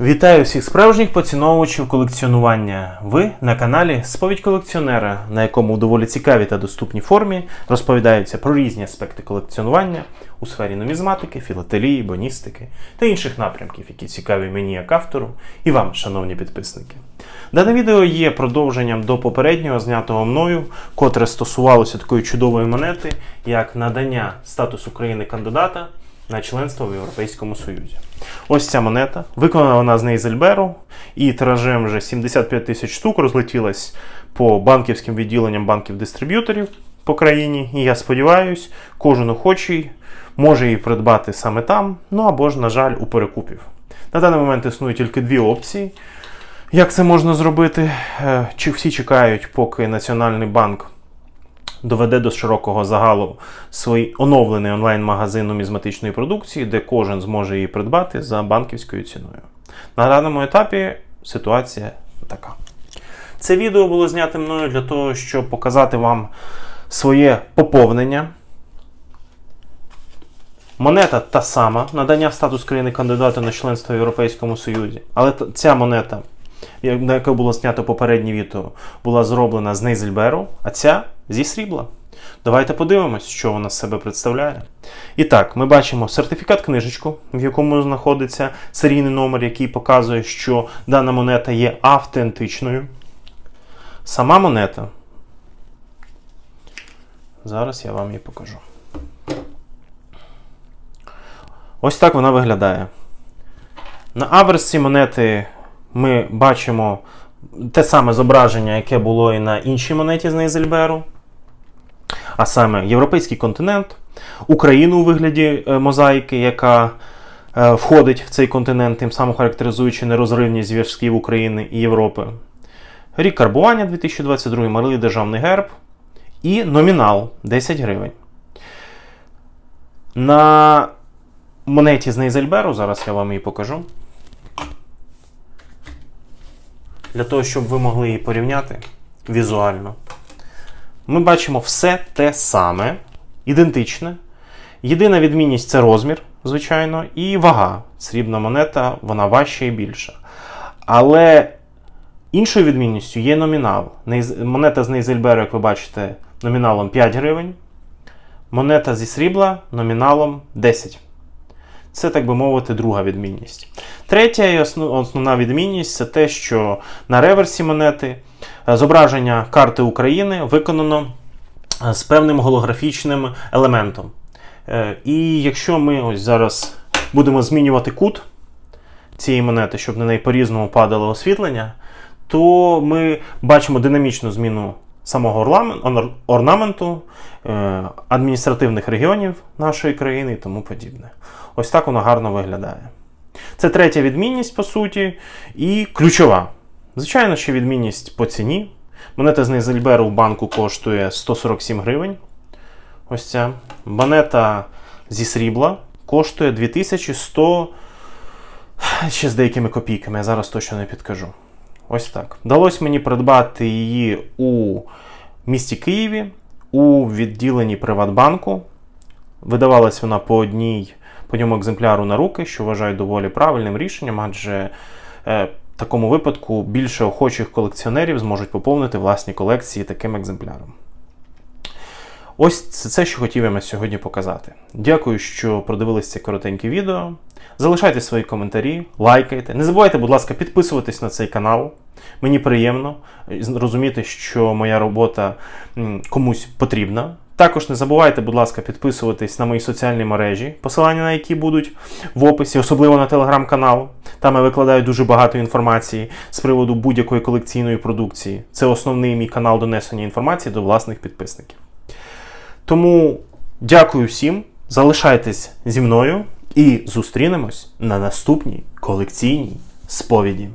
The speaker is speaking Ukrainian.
Вітаю всіх справжніх поціновувачів колекціонування. Ви на каналі Сповідь колекціонера, на якому в доволі цікавій та доступній формі розповідаються про різні аспекти колекціонування у сфері нумізматики, філателії, боністики та інших напрямків, які цікаві мені як автору і вам, шановні підписники. Дане відео є продовженням до попереднього знятого мною, котре стосувалося такої чудової монети, як надання статусу країни кандидата на членство в Європейському Союзі. Ось ця монета. Виконана вона з Нейзельберу і тиражем вже 75 тисяч штук розлетілась по банківським відділенням банків-дистриб'юторів по країні. І я сподіваюся, кожен охочий може її придбати саме там, ну або ж, на жаль, у перекупів. На даний момент існує тільки дві опції. Як це можна зробити? Е, Чи всі чекають, поки Національний банк доведе до широкого загалу свій оновлений онлайн-магазин нумізматичної продукції, де кожен зможе її придбати за банківською ціною. На даному етапі ситуація така. Це відео було знято мною для того, щоб показати вам своє поповнення. Монета та сама, надання статус країни кандидата на членство в Європейському Союзі. Але ця монета, на яку було знято попереднє відео, була зроблена з Нейзельберу, а ця зі срібла. Давайте подивимось, що вона з себе представляє. І так, ми бачимо сертифікат книжечку, в якому знаходиться серійний номер, який показує, що дана монета є автентичною. Сама монета. Зараз я вам її покажу. Ось так вона виглядає. На аверсі монети ми бачимо те саме зображення, яке було і на іншій монеті з Нейзельберу. А саме європейський континент, Україну у вигляді е, мозаїки, яка е, входить в цей континент, тим самим характеризуючи нерозривні зв'язків України і Європи. Рік карбування 2022, малий державний герб і номінал 10 гривень. На монеті з Нейзельберу, зараз я вам її покажу. Для того, щоб ви могли її порівняти візуально. Ми бачимо все те саме, ідентичне. Єдина відмінність це розмір, звичайно, і вага. Срібна монета, вона важча і більша. Але іншою відмінністю є номінал. Монета з Нейзельберу, як ви бачите, номіналом 5 гривень. Монета зі срібла номіналом 10. Це, так би мовити, друга відмінність. Третя і основна відмінність це те, що на реверсі монети е, зображення карти України виконано е, з певним голографічним елементом. Е, І якщо ми ось зараз будемо змінювати кут цієї монети, щоб на неї по-різному падало освітлення, то ми бачимо динамічну зміну самого орнаменту, адміністративних регіонів нашої країни і тому подібне. Ось так воно гарно виглядає. Це третя відмінність, по суті, і ключова. Звичайно, ще відмінність по ціні. Монета з Нейзельберу в банку коштує 147 гривень. Ось ця. Монета зі срібла коштує 2100 ще з деякими копійками, я зараз точно не підкажу. Ось так. Вдалося мені придбати її у місті Києві у відділенні Приватбанку. Видавалась вона по одній по ньому екземпляру на руки, що вважаю доволі правильним рішенням, адже е, в такому випадку більше охочих колекціонерів зможуть поповнити власні колекції таким екземпляром. Ось це, це, що хотів я вам сьогодні показати. Дякую, що продивились це коротеньке відео. Залишайте свої коментарі, лайкайте. Не забувайте, будь ласка, підписуватись на цей канал. Мені приємно е, розуміти, що моя робота комусь потрібна. Також не забувайте, будь ласка, підписуватись на мої соціальні мережі, посилання на які будуть в описі, особливо на телеграм-канал. Там я викладаю дуже багато інформації з приводу будь-якої колекційної продукції. Це основний мій канал донесення інформації до власних підписників. Тому дякую всім, залишайтесь зі мною і зустрінемось на наступній колекційній сповіді.